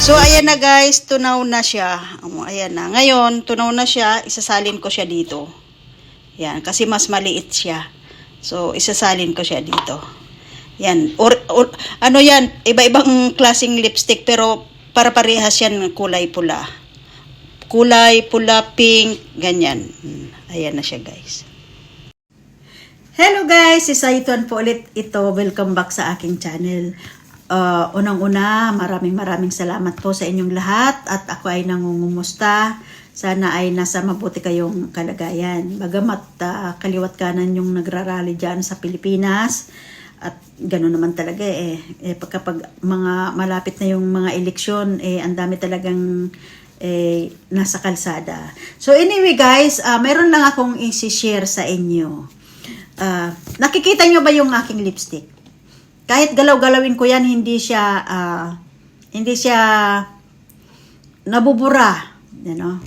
So, ayan na guys, tunaw na siya. Um, ayan na. Ngayon, tunaw na siya, isasalin ko siya dito. Yan, kasi mas maliit siya. So, isasalin ko siya dito. Yan. Or, or, ano yan, iba-ibang klaseng lipstick, pero para parehas yan kulay pula. Kulay pula, pink, ganyan. Hmm, Ayan na siya guys. Hello guys, si Saituan po ulit ito. Welcome back sa aking channel. Uh, unang-una, maraming maraming salamat po sa inyong lahat at ako ay nangungumusta. Sana ay nasa mabuti kayong kalagayan. Bagamat uh, kaliwat kanan yung nagrarally dyan sa Pilipinas at gano'n naman talaga eh. eh pagkapag mga malapit na yung mga eleksyon, eh ang dami talagang eh, nasa kalsada. So anyway guys, uh, meron lang akong isi-share sa inyo. Ah, nakikita nyo ba yung aking lipstick? Kahit galaw-galawin ko yan, hindi siya, ah, hindi siya nabubura. You know?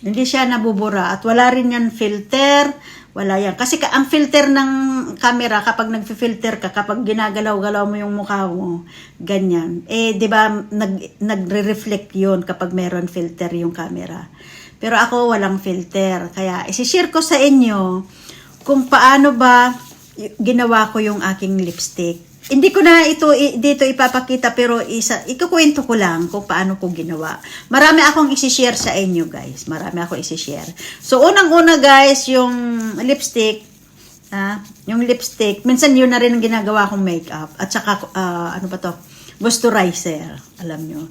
Hindi siya nabubura. At wala rin yan filter. Wala yan. Kasi ka, ang filter ng camera, kapag nag-filter ka, kapag ginagalaw-galaw mo yung mukha mo, ganyan. Eh, di ba, nag, nagre-reflect yun kapag meron filter yung camera. Pero ako, walang filter. Kaya, isi-share ko sa inyo kung paano ba ginawa ko yung aking lipstick. Hindi ko na ito dito ipapakita pero isa ikukuwento ko lang kung paano ko ginawa. Marami akong i-share sa inyo guys. Marami akong i-share. So unang-una guys, yung lipstick ah, yung lipstick, minsan yun na rin ang ginagawa kong makeup at saka ah, ano ba to? Moisturizer, alam nyo.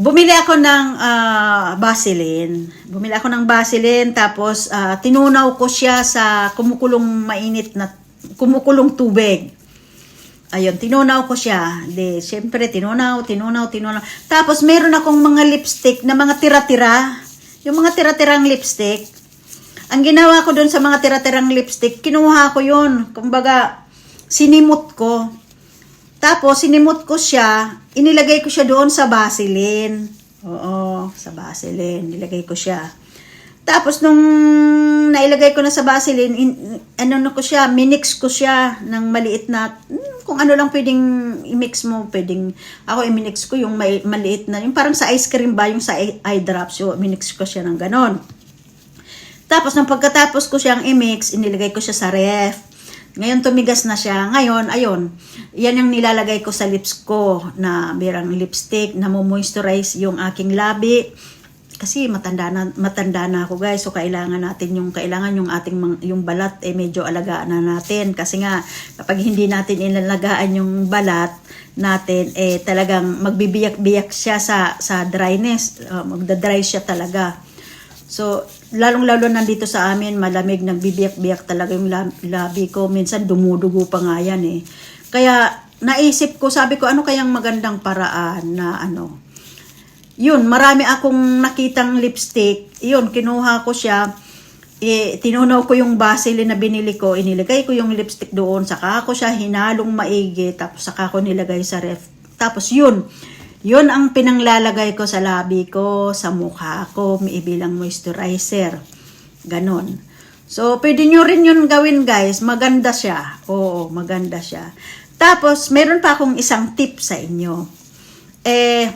Bumili ako ng ah, Vaseline. Bumili ako ng Vaseline tapos ah, tinunaw ko siya sa kumukulong mainit na kumukulong tubig. Ayun, tinunaw ko siya. De, syempre, tinunaw, tinunaw, tinunaw. Tapos, meron akong mga lipstick na mga tira-tira. Yung mga tira-tirang lipstick. Ang ginawa ko doon sa mga tira-tirang lipstick, kinuha ko yun. Kumbaga, sinimot ko. Tapos, sinimot ko siya, inilagay ko siya doon sa Vaseline. Oo, sa Vaseline. Nilagay ko siya. Tapos, nung nailagay ko na sa Vaseline, in, ano na ko siya, minix ko siya ng maliit na, hmm, kung ano lang pwedeng i-mix mo, pwedeng, ako i-minix ko yung may, maliit na, yung parang sa ice cream ba, yung sa eye drops, yung minix ko siya ng ganon. Tapos, nang pagkatapos ko siyang i-mix, inilagay ko siya sa ref. Ngayon, tumigas na siya. Ngayon, ayun, yan yung nilalagay ko sa lips ko na birang lipstick na mo-moisturize yung aking labi. Kasi matanda na, matanda na ako guys. So, kailangan natin yung, kailangan yung ating, yung balat, eh medyo alagaan na natin. Kasi nga, kapag hindi natin ilalagaan yung balat natin, eh talagang magbibiyak-biyak siya sa, sa dryness. Uh, magda-dry siya talaga. So, lalong-lalo nandito sa amin, malamig, nagbibiyak-biyak talaga yung lab- labi ko. Minsan dumudugo pa nga yan eh. Kaya, naisip ko, sabi ko, ano kayang magandang paraan na ano, yun, marami akong nakitang lipstick. Yun, kinuha ko siya. Eh, tinunaw ko yung Vaseline na binili ko. Inilagay ko yung lipstick doon. Saka ko siya hinalong maigi. Tapos saka ko nilagay sa ref. Tapos yun. Yun ang pinanglalagay ko sa labi ko, sa mukha ko. May bilang moisturizer. Ganon. So, pwede nyo rin yun gawin guys. Maganda siya. Oo, maganda siya. Tapos, meron pa akong isang tip sa inyo. Eh,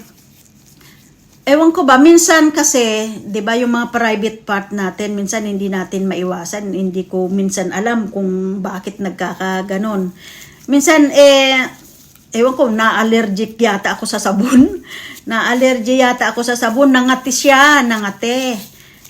Ewan ko ba, minsan kasi, di ba yung mga private part natin, minsan hindi natin maiwasan, hindi ko minsan alam kung bakit nagkakaganon. Minsan, eh, ewan ko, na-allergic yata ako sa sabon. na-allergy yata ako sa sabon, nangati siya, nangati.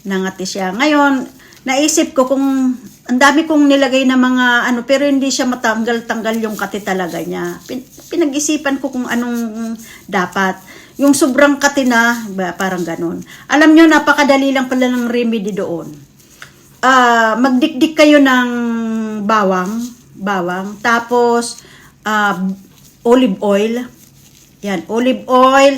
Nangati siya. Ngayon, naisip ko kung ang dami kong nilagay na mga ano, pero hindi siya matanggal-tanggal yung kati talaga niya. Pin- pinag-isipan ko kung anong dapat. Yung sobrang kati na, ba, parang ganun. Alam nyo, napakadali lang pala ng remedy doon. Ah, magdikdik kayo ng bawang, bawang, tapos ah, olive oil. Yan, olive oil,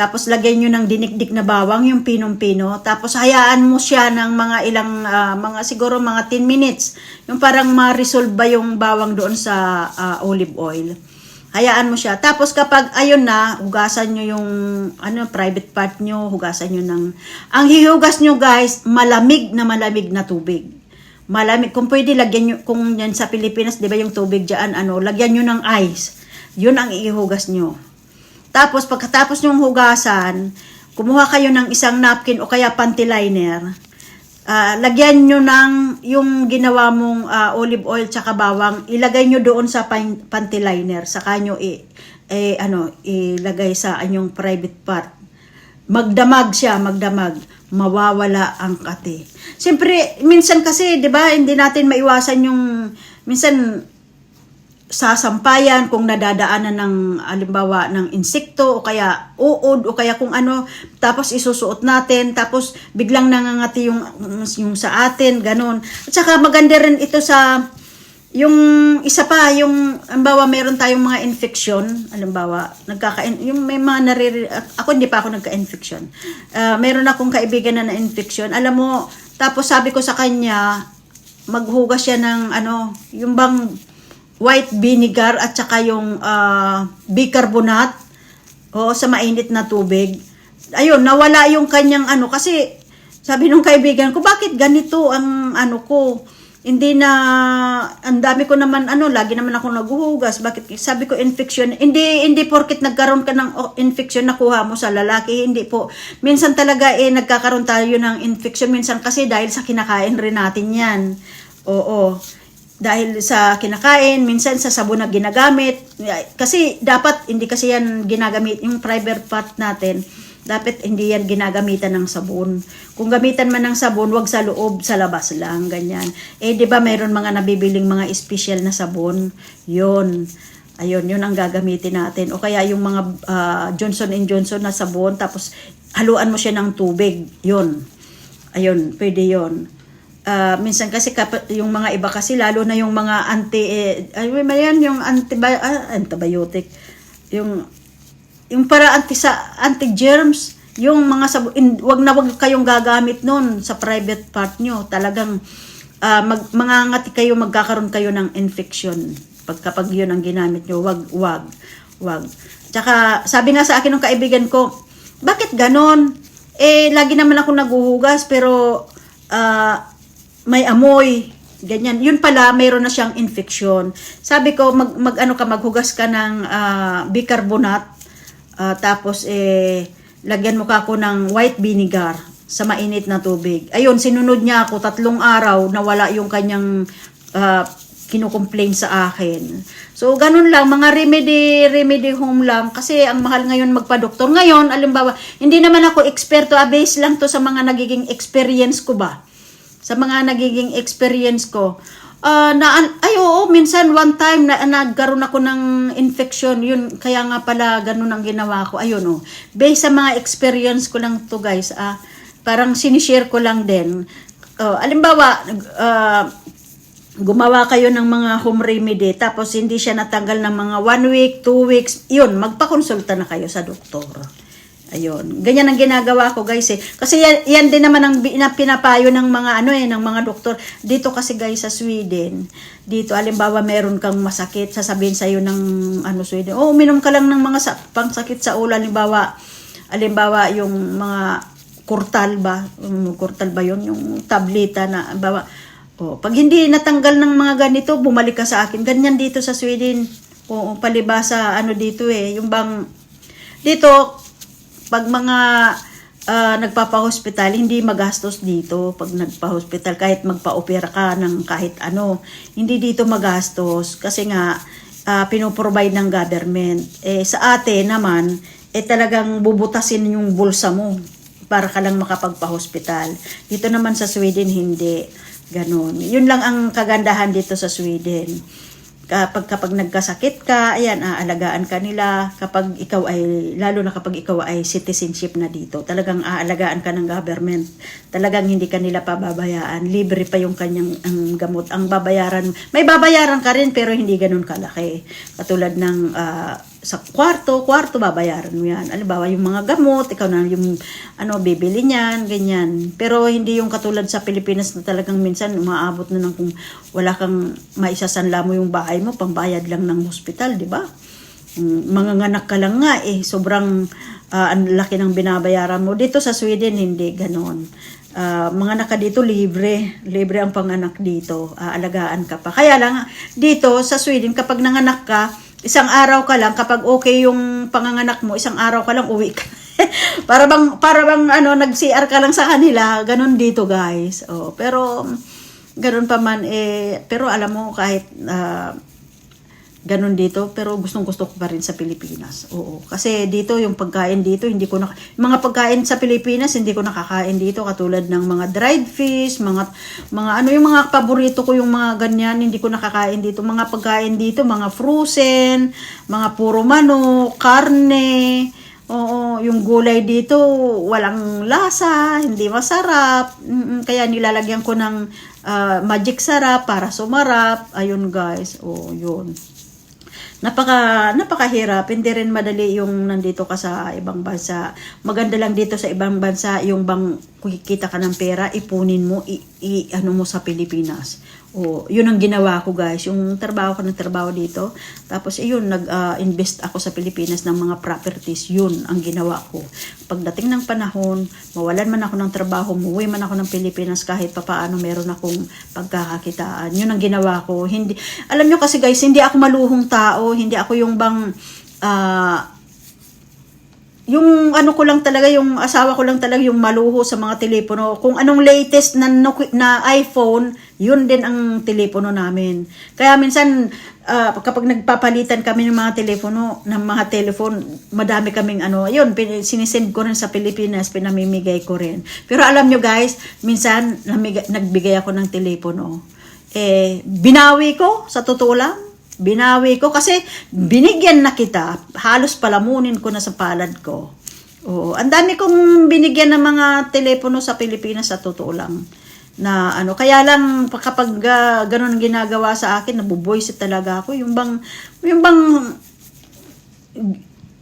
tapos lagyan nyo ng dinikdik na bawang, yung pinong-pino. Tapos hayaan mo siya ng mga ilang, ah, mga siguro mga 10 minutes. Yung parang ma-resolve ba yung bawang doon sa ah, olive oil. Hayaan mo siya. Tapos kapag ayun na, hugasan nyo yung ano, private part nyo, hugasan nyo ng... Ang hihugas nyo guys, malamig na malamig na tubig. Malamig. Kung pwede, lagyan nyo, kung yan sa Pilipinas, di ba yung tubig dyan, ano, lagyan nyo ng ice. Yun ang ihugas nyo. Tapos pagkatapos yung hugasan, kumuha kayo ng isang napkin o kaya panty liner. Ah, lagyan nyo ng yung ginawa mong ah, olive oil tsaka bawang, ilagay nyo doon sa pan- panty liner. Saka nyo i, eh, ano, ilagay sa anyong private part. Magdamag siya, magdamag. Mawawala ang kati. Siyempre, minsan kasi, di ba, hindi natin maiwasan yung, minsan, sasampayan kung nadadaanan ng alimbawa ng insekto o kaya uod o kaya kung ano. Tapos isusuot natin. Tapos biglang nangangati yung yung sa atin ganun. At saka maganda rin ito sa yung isa pa yung alimbawa meron tayong mga infection alimbawa nagkaka yung may mga nariri ako hindi pa ako nagka-infection Ah, meron akong kaibigan na na-infection alam mo tapos sabi ko sa kanya maghugas siya ng ano yung bang white vinegar at saka yung ah, bicarbonate o sa mainit na tubig. Ayun, nawala yung kanyang ano kasi sabi nung kaibigan ko, bakit ganito ang ano ko? Hindi na ang dami ko naman ano, lagi naman ako naghuhugas. Bakit sabi ko infection? Hindi hindi porket nagkaroon ka ng oh, infection nakuha mo sa lalaki, hindi po. Minsan talaga eh nagkakaroon tayo ng infection minsan kasi dahil sa kinakain rin natin 'yan. Oo dahil sa kinakain, minsan sa sabon na ginagamit. Kasi dapat hindi kasi yan ginagamit yung private part natin. Dapat hindi yan ginagamitan ng sabon. Kung gamitan man ng sabon, wag sa loob, sa labas lang, ganyan. Eh, di ba mayroon mga nabibiling mga special na sabon? Yun. Ayun, yun ang gagamitin natin. O kaya yung mga ah, Johnson Johnson na sabon, tapos haluan mo siya ng tubig. Yun. Ayun, pwede yun. Ah, minsan kasi kap- yung mga iba kasi lalo na yung mga anti eh, ay yan yung anti ah, antibiotic. Yung yung para anti sa anti germs yung mga sab- in, wag na wag kayong gagamit nun sa private part nyo. Talagang ah, mag mangangati kayo magkakaroon kayo ng infection. Pag kapag yun ang ginamit nyo wag wag wag. Tsaka sabi nga sa akin ng kaibigan ko bakit ganon? Eh lagi naman ako naguhugas pero ah, may amoy, ganyan. Yun pala, mayroon na siyang infection. Sabi ko, mag, mag ano ka, maghugas ka ng ah, bicarbonate, ah, tapos eh, lagyan mo ka ako ng white vinegar sa mainit na tubig. Ayun, sinunod niya ako tatlong araw na wala yung kanyang ah, kinukomplain sa akin. So, ganun lang, mga remedy, remedy home lang. Kasi ang mahal ngayon magpa-doktor. Ngayon, alimbawa, hindi naman ako eksperto, ah, base lang to sa mga nagiging experience ko ba sa mga nagiging experience ko. Ah, na ay oo, minsan one time na nagkaroon ako ng infection, yun kaya nga pala ganun ang ginawa ko. Ayun oh. Based sa mga experience ko lang to guys, ah parang sinishare ko lang din. Oh, alimbawa, ah, gumawa kayo ng mga home remedy tapos hindi siya natanggal ng mga one week, two weeks, yun, magpakonsulta na kayo sa doktor. Ayun. Ganyan ang ginagawa ko, guys eh. Kasi yan, yan din naman ang pinapayo ng mga ano eh, ng mga doktor. Dito kasi guys sa Sweden, dito alimbawa meron kang masakit, sasabihin sa ng ano Sweden, oh, uminom ka lang ng mga sa, pangsakit sa ulo, alimbawa, alimbawa yung mga kurtal ba? Um, kurtal ba yun? Yung tableta na, alimbawa, oh, pag hindi natanggal ng mga ganito, bumalik ka sa akin. Ganyan dito sa Sweden. Oo, palibasa ano dito eh, yung bang dito pag mga ah, nagpapa-hospital, hindi magastos dito pag nagpa-hospital kahit magpa-opera ka ng kahit ano. Hindi dito magastos kasi nga ah, pinoprovide ng government. Eh, sa atin naman, eh talagang bubutasin yung bulsa mo para ka lang makapagpa-hospital. Dito naman sa Sweden, hindi. Ganon. Yun lang ang kagandahan dito sa Sweden kapag kapag nagkasakit ka, ayan, aalagaan ka nila. Kapag ikaw ay, lalo na kapag ikaw ay citizenship na dito, talagang aalagaan ka ng government. Talagang hindi ka nila pababayaan. Libre pa yung kanyang ang gamot. Ang babayaran, may babayaran ka rin pero hindi ganun kalaki. Katulad ng ah, sa kwarto, kwarto babayaran mo yan. Alimbawa, yung mga gamot, ikaw na yung ano, bibili niyan, ganyan. Pero hindi yung katulad sa Pilipinas na talagang minsan umaabot na ng kung wala kang maisasanla mo yung bahay mo, pambayad lang ng hospital, di ba? Mm, Manganganak ka lang nga eh, sobrang ah, ang laki ng binabayaran mo. Dito sa Sweden, hindi ganon. Ah, mga naka dito libre, libre ang panganak dito, aalagaan ka pa. Kaya lang dito sa Sweden kapag nanganak ka, isang araw ka lang, kapag okay yung panganganak mo, isang araw ka lang, uwi ka. para bang, para bang, ano, nag-CR ka lang sa kanila, ganun dito, guys. Oh, pero, ganun pa man, eh, pero alam mo, kahit, ah, ganun dito, pero gustong gusto ko pa rin sa Pilipinas. Oo. Kasi dito, yung pagkain dito, hindi ko na, mga pagkain sa Pilipinas, hindi ko nakakain dito, katulad ng mga dried fish, mga, mga ano yung mga paborito ko yung mga ganyan, hindi ko nakakain dito. Mga pagkain dito, mga frozen, mga puro manok, karne, Oo, yung gulay dito, walang lasa, hindi masarap. Kaya nilalagyan ko ng ah, magic sarap para sumarap. Ayun guys, oh, yun napaka napakahirap. Hindi rin madali yung nandito ka sa ibang bansa. Maganda lang dito sa ibang bansa yung bang kikita ka ng pera ipunin mo i, i- ano mo sa Pilipinas o yun ang ginawa ko guys. Yung trabaho ko ng trabaho dito. Tapos ayun nag ah, invest ako sa Pilipinas ng mga properties. Yun ang ginawa ko. Pagdating ng panahon mawalan man ako ng trabaho muwi man ako ng Pilipinas kahit papaano meron akong pagkakakitaan. Yun ang ginawa ko. Hindi alam nyo kasi guys hindi ako maluhong tao. Hindi ako yung bang ah, yung ano ko lang talaga, yung asawa ko lang talaga yung maluho sa mga telepono. Kung anong latest na, na iPhone, yun din ang telepono namin. Kaya minsan, ah, kapag nagpapalitan kami ng mga telepono, ng mga telephone, madami kaming ano, yun, sinisend ko rin sa Pilipinas, pinamimigay ko rin. Pero alam nyo guys, minsan, namig- nagbigay ako ng telepono. Eh, binawi ko, sa totoo lang, Binawi ko kasi binigyan na kita. Halos palamunin ko na sa palad ko. Oo, ang dami kong binigyan ng mga telepono sa Pilipinas sa totoo lang. Na ano, kaya lang kapag uh, ganun ginagawa sa akin, nabuboysit talaga ako. Yung bang, yung bang,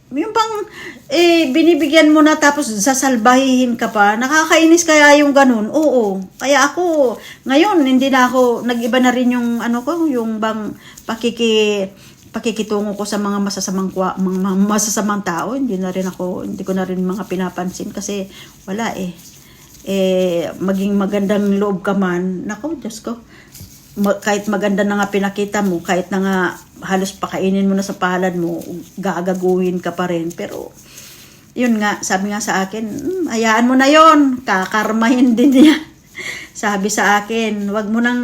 yung bang, eh, binibigyan mo na tapos sasalbahihin ka pa. Nakakainis kaya yung ganun. Oo. Kaya ako, ngayon, hindi na ako, nag-iba na rin yung, ano ko, yung bang, pakiki, pakikitungo ko sa mga masasamang, mga, masasamang tao. Hindi na rin ako, hindi ko na rin mga pinapansin kasi wala eh. Eh, maging magandang loob ka man. Nako, Diyos ko kahit maganda na nga pinakita mo, kahit na nga halos pakainin mo na sa palad mo, gagaguhin ka pa rin. Pero, yun nga, sabi nga sa akin, "Hmm, hayaan mo na yon kakarmahin din niya. sabi sa akin, wag mo nang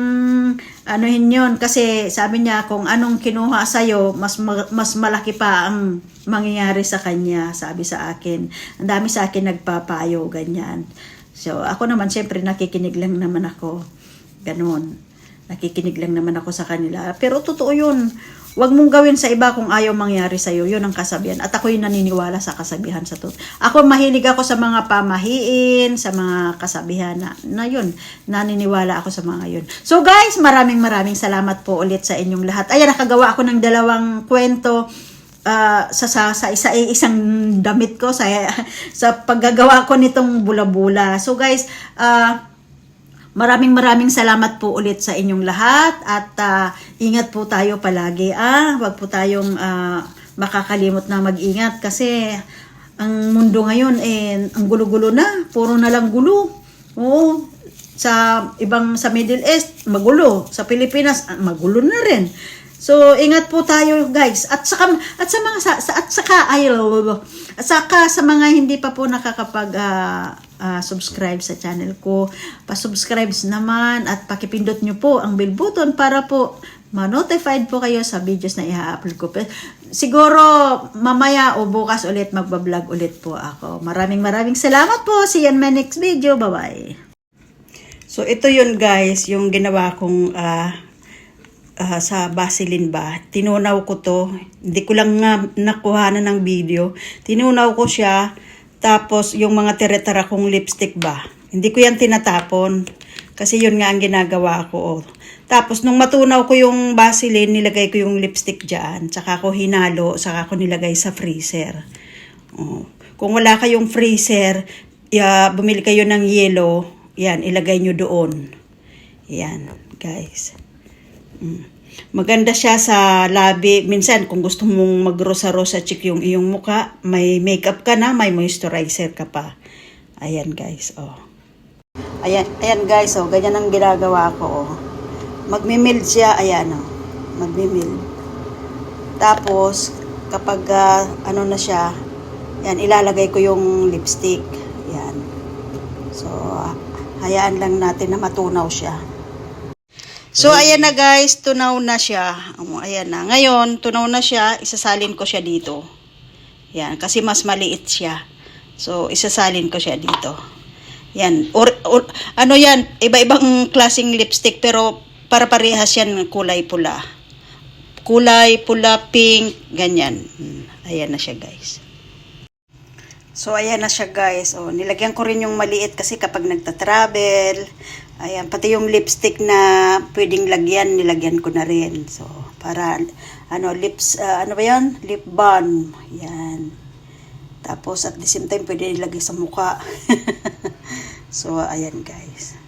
anuhin yon kasi sabi niya kung anong kinuha sa'yo, mas, ma- mas malaki pa ang mangyayari sa kanya, sabi sa akin. Ang dami sa akin nagpapayo, ganyan. So, ako naman, syempre, nakikinig lang naman ako. Ganon nakikinig lang naman ako sa kanila. Pero totoo yun. Huwag mong gawin sa iba kung ayaw mangyari sa'yo. Yun ang kasabihan. At ako yung naniniwala sa kasabihan sa to. Ako mahilig ako sa mga pamahiin, sa mga kasabihan na, na yun. Naniniwala ako sa mga yun. So guys, maraming maraming salamat po ulit sa inyong lahat. Ayan, nakagawa ako ng dalawang kwento ah, sa, sa, sa isa, isang damit ko sa, sa paggagawa ko nitong bula-bula. So guys, ah, Maraming maraming salamat po ulit sa inyong lahat at ah, ingat po tayo palagi. Ah, wag po tayong ah, makakalimot na mag-ingat kasi ang mundo ngayon eh ang gulo-gulo na, puro na lang gulo. Oo. Sa ibang sa Middle East, magulo. Sa Pilipinas, ah, magulo na rin. So, ingat po tayo, guys. At saka at sa mga sa, at saka ay at saka sa mga hindi pa po nakakapag ah, ah, subscribe sa channel ko, pa-subscribe naman at pakipindot nyo po ang bell button para po ma-notified po kayo sa videos na i-upload ko. Siguro mamaya o bukas ulit magbablog ulit po ako. Maraming maraming salamat po. See you in my next video. Bye-bye. So ito yun guys, yung ginawa kong ah, ah, sa Vaseline ba. Tinunaw ko to. Hindi ko lang nga nakuha na ng video. Tinunaw ko siya. Tapos yung mga tira-tara kong lipstick ba. Hindi ko yan tinatapon. Kasi yun nga ang ginagawa ko. Tapos nung matunaw ko yung Vaseline, nilagay ko yung lipstick dyan. Tsaka ko hinalo, saka ko nilagay sa freezer. Oh. Kung wala kayong freezer, ya, bumili kayo ng yellow. Yan, ilagay nyo doon. Yan, guys. Mm. Maganda siya sa labi. Minsan, kung gusto mong magrosa-rosa chick yung iyong muka, may makeup ka na, may moisturizer ka pa. Ayan, guys. Oh. Ayan, ayan guys, oh, ganyan ang ginagawa ko. Oh. Magmi-mild siya, ayan, oh. Magmi-mild. Tapos, kapag ah, ano na siya, yan, ilalagay ko yung lipstick. Yan. So, ah, hayaan lang natin na matunaw siya. So, ayan na guys, tunaw na siya. Ayan na. Ngayon, tunaw na siya, isasalin ko siya dito. Yan, kasi mas maliit siya. So, isasalin ko siya dito. Yan. Or, or- ano yan, iba-ibang klaseng lipstick, pero para parehas yan kulay pula. Kulay pula, pink, ganyan. Hmm, Ayan na siya guys. So, ayan na siya guys. O, nilagyan ko rin yung maliit kasi kapag nagta-travel, ayan, pati yung lipstick na pwedeng lagyan, nilagyan ko na rin. So, para, ano, lips, ah, ano ba yan? Lip balm. Yan. Tapos, at the same time, pwede nilagay sa mukha. so, ayan guys.